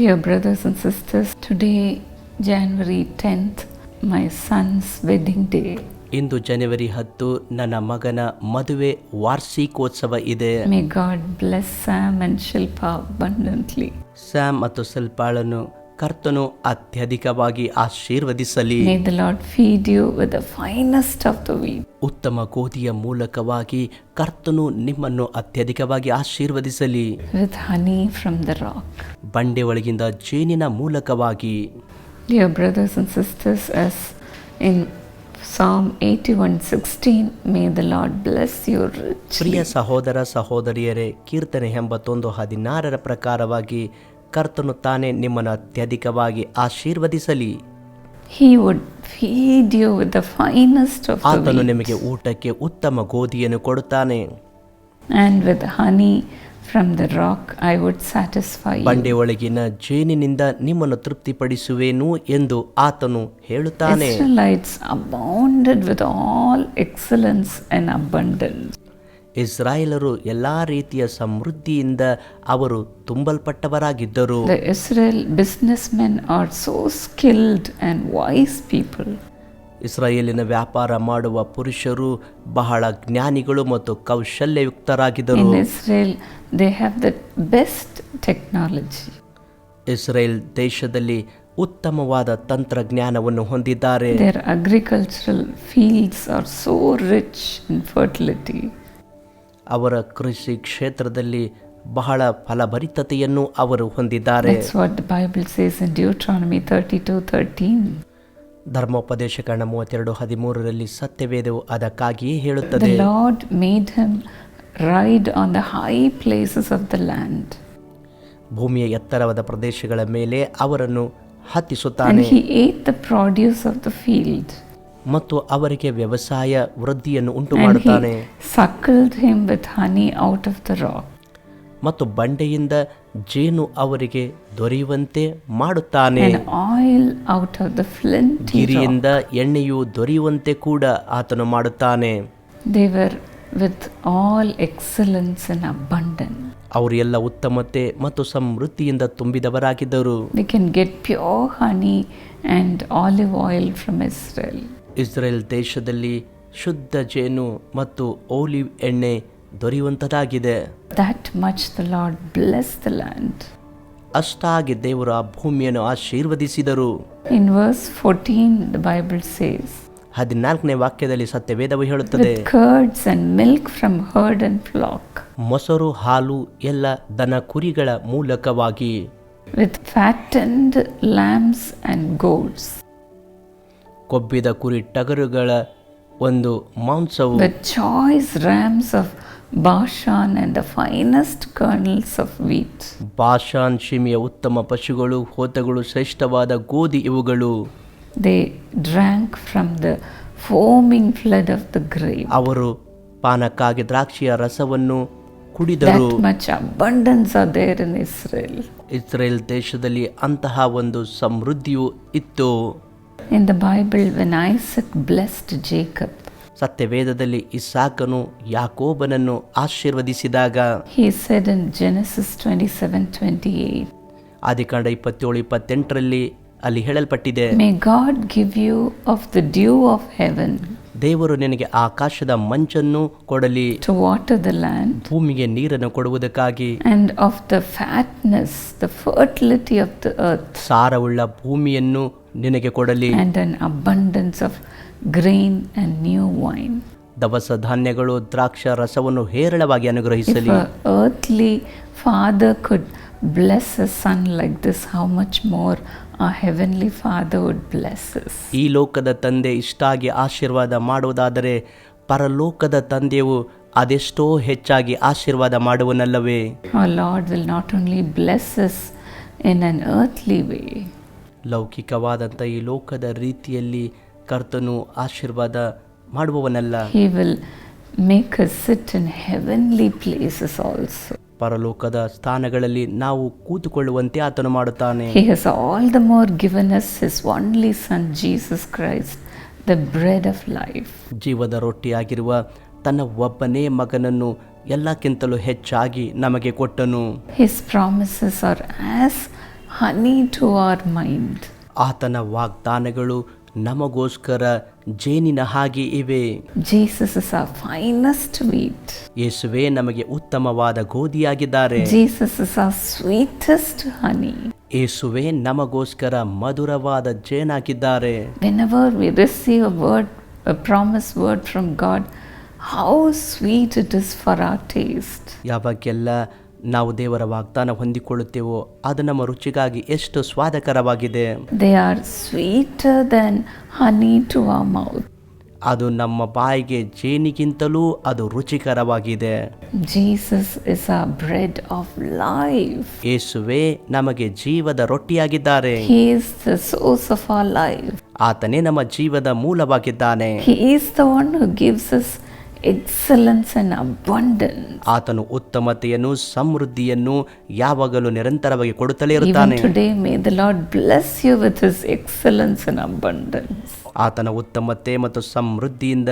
Dear brothers and sisters, today, January 10th, my son's wedding day. ಇಂದು ಜನವರಿ ಹತ್ತು ನನ್ನ ಮಗನ ಮದುವೆ ವಾರ್ಷಿಕೋತ್ಸವ ಇದೆ May God bless Sam and Shilpa abundantly. Sam ಮತ್ತು ಸಲ್ಪಾಳನ್ನು ಕರ್ತನು ಅತ್ಯಧಿಕವಾಗಿ ಆಶೀರ್ವದಿಸಲಿ May the Lord feed you with the finest of the wheat. ಉತ್ತಮ ಗೋಧಿಯ ಮೂಲಕವಾಗಿ ಕರ್ತನು ನಿಮ್ಮನ್ನು ಅತ್ಯಧಿಕವಾಗಿ ಆಶೀರ್ವದಿಸಲಿ with honey from the rock. ಬಂಡೆ ಒಳಗಿಂದ ಜೇನಿನ ಮೂಲಕವಾಗಿ Dear brothers and sisters, as in Psalm 81:16, may the Lord bless you richly. ಪ್ರಿಯ ಸಹೋದರ ಸಹೋದರಿಯರೇ ಕೀರ್ತನೆ ಎಂಬತ್ತೊಂದು ಹದಿನಾರರ ಪ್ರಕಾರವಾಗಿ ಕರ್ತನು ತಾನೇ ನಿಮ್ಮನ್ನು ಅತ್ಯಧಿಕವಾಗಿ ಆಶೀರ್ವದಿಸಲಿ He would feed you with the finest of the ಆತನು wheat ನಿಮಗೆ ಊಟಕ್ಕೆ ಉತ್ತಮ ಗೋಧಿಯನ್ನು ಕೊಡುತ್ತಾನೆ and with honey from the rock I would satisfy you. ಬಂಡೆ ಒಳಗಿನ ಜೇನಿನಿಂದ ನಿಮ್ಮನ್ನು ತೃಪ್ತಿಪಡಿಸುವೇನು ಎಂದು ಆತನು ಹೇಳುತ್ತಾನೆ Israelites abounded with all excellence and abundance. ಇಸ್ರಾಯೇಲರು ಎಲ್ಲ ರೀತಿಯ ಸಮೃದ್ಧಿಯಿಂದ ಅವರು ತುಂಬಲ್ಪಟ್ಟವರಾಗಿದ್ದರು. Israel businessmen are so skilled and wise people ಇಸ್ರಾಯೇಲಿನ ವ್ಯಾಪಾರ ಮಾಡುವ ಪುರುಷರು ಬಹಳ ಜ್ಞಾನಿಗಳು ಮತ್ತು ಕೌಶಲ್ಯಯುಕ್ತರಾಗಿದ್ದರು. Israel they have the best technology Israel ದೇಶದಲ್ಲಿ ಉತ್ತಮವಾದ ತಂತ್ರಜ್ಞಾನವನ್ನು ಹೊಂದಿದ್ದಾರೆ. Their agricultural fields are so rich in fertility ಅವರ ಕೃಷಿ ಕ್ಷೇತ್ರದಲ್ಲಿ ಬಹಳ ಫಲಭರಿತತೆಯನ್ನು ಅವರು ಹೊಂದಿದ್ದಾರೆ ಧರ್ಮೋಪದೇಶ what the Bible says in Deuteronomy 32 13. ಧರ್ಮೋಪದೇಶಕರಣ ಮೂವತ್ತೆರಡು ಹದಿಮೂರರಲ್ಲಿ ಸತ್ಯವೇದವು ಅದಕ್ಕಾಗಿಯೇ The ಹೇಳುತ್ತದೆ Lord made him ride on the high places of the land ಭೂಮಿಯ ಎತ್ತರವಾದ ಪ್ರದೇಶಗಳ ಮೇಲೆ ಅವರನ್ನು ಹತ್ತಿಸುತ್ತಾನೆ he ate the produce of the field. ಮತ್ತು ಅವರಿಗೆ ವ್ಯವಸಾಯ ವೃದ್ಧಿಯನ್ನು ಉಂಟು ಮಾಡುತ್ತಾನೆ suckle them with honey out of the rock ಮತ್ತು ಬಂಡೆಯಿಂದ ಜೇನು ಅವರಿಗೆ ದೊರೆಯುವಂತೆ ಮಾಡುತ್ತಾನೆ. Oil out of the flint ಹೀರಿಯಿಂದ ಎಣ್ಣೆಯು ದೊರೆಯುವಂತೆ ಕೂಡ ಆತನು ಮಾಡುತ್ತಾನೆ. They were with all excellence excellence and abundance ಅವರೆಲ್ಲ ಉತ್ತಮತೆ ಮತ್ತು ಸಮೃದ್ಧಿಯಿಂದ ತುಂಬಿದವರಾಗಿದ್ದರು. We can get pure honey and olive oil from as Israel ದೇಶದಲ್ಲಿ ಶುದ್ಧ ಜೇನು ಮತ್ತು ಓಲಿವ್ ಎಣ್ಣೆ ದೊರೆಯುವಂಥದ್ದಾಗಿದೆ That much the Lord blessed the land. ಅಷ್ಟಾಗಿ ದೇವರು ಆ ಭೂಮಿಯನ್ನು ಆಶೀರ್ವದಿಸಿದರು In verse 14, the Bible says, ಹದಿನಾಲ್ಕನೇ ವಾಕ್ಯದಲ್ಲಿ ಸತ್ಯವೇದವು ಹೇಳುತ್ತದೆ with curds and milk from herd and flock, ಮೊಸರು ಹಾಲು ಎಲ್ಲ ದನ ಕುರಿಗಳ ಮೂಲಕವಾಗಿ with fattened lambs and goats, ಕೊಬ್ಬಿದ ಕುರಿ ಟಗರುಗಳ ಒಂದು ಮಾಂಸವು the choice rams of Bashan and the finest kernels of wheat Bashan ಶಿಮಿಯ ಉತ್ತಮ ಪಶುಗಳು ಹೋತಗಳು ಶ್ರೇಷ್ಠವಾದ ಗೋಧಿ ಇವುಗಳು. They drank from the foaming flood of the grape ಅವರು ಪಾನಕ್ಕಾಗಿ ದ್ರಾಕ್ಷಿಯ ರಸವನ್ನು ಕುಡಿದರು. Much abundance are there in Israel Israel ದೇಶದಲ್ಲಿ ಅಂತಹ ಒಂದು ಸಮೃದ್ಧಿಯು ಇತ್ತು. In the Bible, when Isaac blessed Jacob, ಸತ್ಯವೇದದಲ್ಲಿ ಇಸಾಕನು ಯಾಕೋಬನನ್ನು ಆಶೀರ್ವದಿಸಿದಾಗ he said in Genesis 27 28, ಆದಿಕಾಂಡ ಇಪ್ಪತ್ತೇಳು ಇಪ್ಪತ್ತೆಂಟರಲ್ಲಿ ಅಲ್ಲಿ ಹೇಳಲ್ಪಟ್ಟಿದೆ May God give you of the dew of heaven ದೇವರು ನಿನಗೆ ಆಕಾಶದ ಮಂಚನ್ನು ಕೊಡಲಿ to water the land, ಭೂಮಿಗೆ ನೀರನ್ನು ಕೊಡುವುದಕ್ಕಾಗಿ and of the fatness, the fertility of the earth, ಸಾರವುಳ್ಳ ಭೂಮಿಯನ್ನು ನಿನಗೆ ಕೊಡಲಿ and an abundance of grain and new wine. ದವಸ ಧಾನ್ಯಗಳು ದ್ರಾಕ್ಷ ರಸವನ್ನು ಹೇರಳವಾಗಿ If ಅನುಗ್ರಹಿಸಲಿ a earthly father could bless a son like this, how much more our heavenly Father would bless us. ಈ ಲೋಕದ ತಂದೆ ಇಷ್ಟಾಗಿ ಆಶೀರ್ವಾದ ಮಾಡುವುದಾದರೆ ಪರಲೋಕದ ತಂದೆಯು ಅದೆಷ್ಟೋ ಹೆಚ್ಚಾಗಿ ಆಶೀರ್ವಾದ ಮಾಡುವನಲ್ಲವೇ Our Lord will not only bless us in an earthly way, ಲೌಕಿಕವಾದಂತಹ ಈ ಲೋಕದ ರೀತಿಯಲ್ಲಿ ಕರ್ತನು ಆಶೀರ್ವಾದ ಮಾಡುವವನಲ್ಲ. ಪರಲೋಕದ ಸ್ಥಾನಗಳಲ್ಲಿ ನಾವು ಕೂತುಕೊಳ್ಳುವಂತೆ ಆತನು ಮಾಡುತ್ತಾನೆ. All the more given us son Jesus Christ the bread of life ಜೀವದ ರೊಟ್ಟಿ ಆಗಿರುವ ತನ್ನ ಒಬ್ಬನೇ ಮಗನನ್ನು ಎಲ್ಲಕ್ಕಿಂತಲೂ ಹೆಚ್ಚಾಗಿ ನಮಗೆ ಕೊಟ್ಟನು. His promises are as honey to our mind ಆತನ ವಾಗ್ದಾನಗಳು ನಮಗೋಸ್ಕರ ಜೇನಿನ ಹಾಗೆ ಇವೆ. Jesus is a finest wheat ಯೇಸುವೆ ನಮಗೆ ಉತ್ತಮವಾದ ಗೋಧಿಯಾಗಿದ್ದಾರೆ. Jesus is a sweetest honey ಯೇಸುವೆ ನಮಗೋಸ್ಕರ ಮಧುರವಾದ ಜೇನಾಗಿದ್ದಾರೆ. Whenever we receive a word a promise word from God how sweet it is for our taste ಯಾವಾಗೆಲ್ಲ ನಾವು ದೇವರ ವಾಗ್ದಾನ ಹೊಂದಿಕೊಳ್ಳುತ್ತೇವೋ ಅದು ನಮ್ಮ ರುಚಿಗಾಗಿ ಎಷ್ಟು ಸ್ವಾದಕರವಾಗಿದೆ. They are sweet than honey to our mouth ಅದು ನಮ್ಮ ಬಾಯಿಗೆ ಜೇನಿಗಿಂತಲೂ ಅದು ರುಚಿಕರವಾಗಿದೆ. Jesus is a bread of life ಯೇಸುವೆ ನಮಗೆ ಜೀವದ ರೊಟ್ಟಿಯಾಗಿದ್ದಾರೆ. He is the source of our life ಆತನೇ ನಮ್ಮ ಜೀವದ ಮೂಲವಾಗಿದ್ದಾನೆ. He is the one who gives us excellence and ಆತನು ಉತ್ತಮತೆಯನ್ನು ಸಮೃದ್ಧಿಯನ್ನು ಯಾವಾಗಲೂ ನಿರಂತರವಾಗಿ ಕೊಡುತ್ತಲೇ ಇರುತ್ತಾನೆ. Today may the Lord bless you with his excellence and ಆತನ ಉತ್ತಮತೆ ಮತ್ತು ಸಮೃದ್ಧಿಯಿಂದ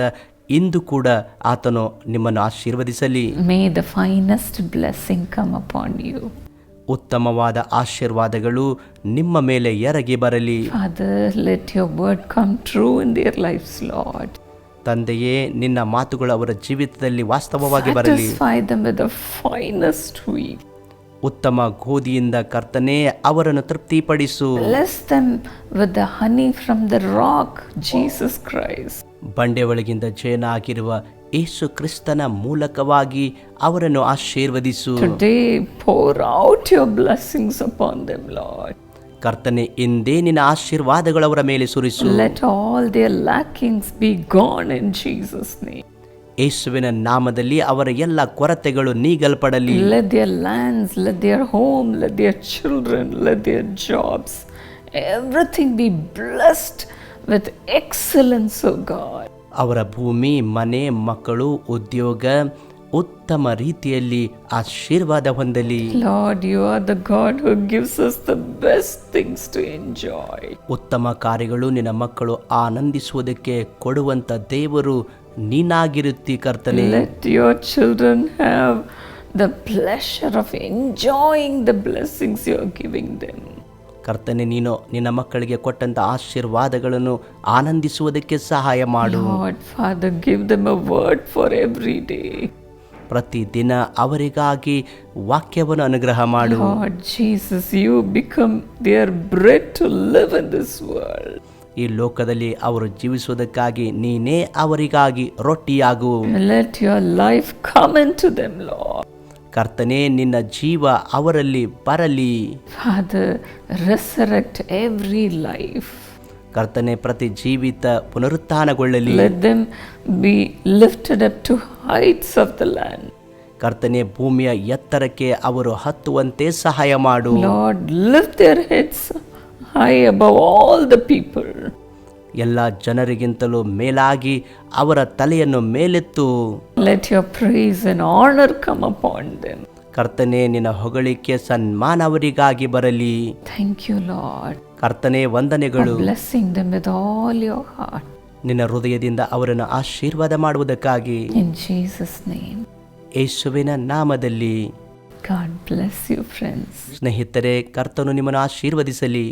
ಇಂದು ಕೂಡ ಆತನು ನಿಮ್ಮನ್ನು ಆಶೀರ್ವದಿಸಲಿ. May the finest blessing come upon you ಉತ್ತಮವಾದ ಆಶೀರ್ವಾದಗಳು ನಿಮ್ಮ ಮೇಲೆ ಎರಗಿ ಬರಲಿ. Father let your word come true in their life lord ತಂದೆಯೇ ನಿನ್ನ ಮಾತುಗಳು ಅವರ ಜೀವಿತದಲ್ಲಿ ವಾಸ್ತವವಾಗಿ ಬರಲಿ. ಉತ್ತಮ ಗೋಧಿಯಿಂದ ಕರ್ತನೇ ಅವರನ್ನು ತೃಪ್ತಿಪಡಿಸು. Honey from the rock Jesus Christ ಬಂಡೆ ಒಳಗಿಂದ ಜಯನ ಆಗಿರುವ ಯೇಸು ಕ್ರಿಸ್ತನ ಮೂಲಕವಾಗಿ ಅವರನ್ನು ಆಶೀರ್ವದಿಸು. Today pour out your blessings upon them ಕರ್ತನೆ ಎಂದೇ ನಿನ್ನ ಆಶೀರ್ವಾದಗಳು ಅವರ ಮೇಲೆ ಸುರಿಸು. Let all their lackings be gone in Jesus name ಯೇಸುವಿನ ನಾಮದಲ್ಲಿ ಅವರ ಎಲ್ಲ ಕೊರತೆಗಳು ನೀಗಲ್ಪಡಲಿ. Let their lands, let their home, let their children, let their jobs everything be blessed with excellence of God ಅವರ ಭೂಮಿ ಮನೆ ಮಕ್ಕಳು ಉದ್ಯೋಗ ಉತ್ತಮ ರೀತಿಯಲ್ಲಿ ಆಶೀರ್ವಾದ ಹೊಂದಲಿ. Lord you are the God who gives us the best things to enjoy ಉತ್ತಮ ಕಾರ್ಯಗಳು ನಿನ್ನ ಮಕ್ಕಳು ಆನಂದಿಸುವುದಕ್ಕೆ ಕೊಡುವಂತ ದೇವರು ನೀನಾಗಿರುತ್ತಿ ಕರ್ತನೆ. Let your children have the pleasure of enjoying the blessings you are giving them ಕರ್ತನೆ ನೀನು ನಿನ್ನ ಮಕ್ಕಳಿಗೆ ಕೊಟ್ಟಂತ ಆಶೀರ್ವಾದಗಳನ್ನು ಆನಂದಿಸುವುದಕ್ಕೆ ಸಹಾಯ ಮಾಡು. Father give them a word for every day. ಪ್ರತಿದಿನ ಅವರಿಗಾಗಿ ವಾಕ್ಯವನ್ನು ಅನುಗ್ರಹ ಮಾಡು Jesus you become their bread to live in this world. ಈ ಲೋಕದಲ್ಲಿ ಅವರು ಜೀವಿಸುವುದಕ್ಕಾಗಿ ನೀನೇ ಅವರಿಗಾಗಿ ರೊಟ್ಟಿಯಾಗು let your life come into them Lord. ಕರ್ತನೆ ನಿನ್ನ ಜೀವ ಅವರಲ್ಲಿ ಬರಲಿ ಫಾದರ್ ರೆಸರೆಕ್ಟ್ ಎವ್ರಿ life. ಕರ್ತನೆ ಪ್ರತಿ ಜೀವಿತ ಪುನರುತ್ಥಾನಗೊಳ್ಳಲಿ Let them be lifted up to heights of the land. ಕರ್ತನೆ ಭೂಮಿಯ ಎತ್ತರಕ್ಕೆ ಅವರು ಹತ್ತುವಂತೆ ಸಹಾಯ ಮಾಡು Lord, lift their heads high above all the people. ಎಲ್ಲ ಜನರಿಗಿಂತಲೂ ಮೇಲಾಗಿ ಅವರ ತಲೆಯನ್ನು ಮೇಲೆತ್ತು Let your praise and honor come upon them. ಕರ್ತನೆ ನಿನ್ನ ಹೊಗಳಿಕೆ ಸನ್ಮಾನ ಅವರಿಗಾಗಿ ಬರಲಿ Thank you, Lord, ಕರ್ತನೆ ವಂದನೆಗಳು blessing them with all your heart. ನಿನ್ನ ಹೃದಯದಿಂದ ಅವರನ್ನು ಆಶೀರ್ವಾದ ಮಾಡುವುದಕ್ಕಾಗಿ In Jesus' name. ಯೇಸುವಿನ ನಾಮದಲ್ಲಿ God bless you, friends. ಸ್ನೇಹಿತರೆ ಕರ್ತನು ನಿಮ್ಮನ್ನು ಆಶೀರ್ವದಿಸಲಿ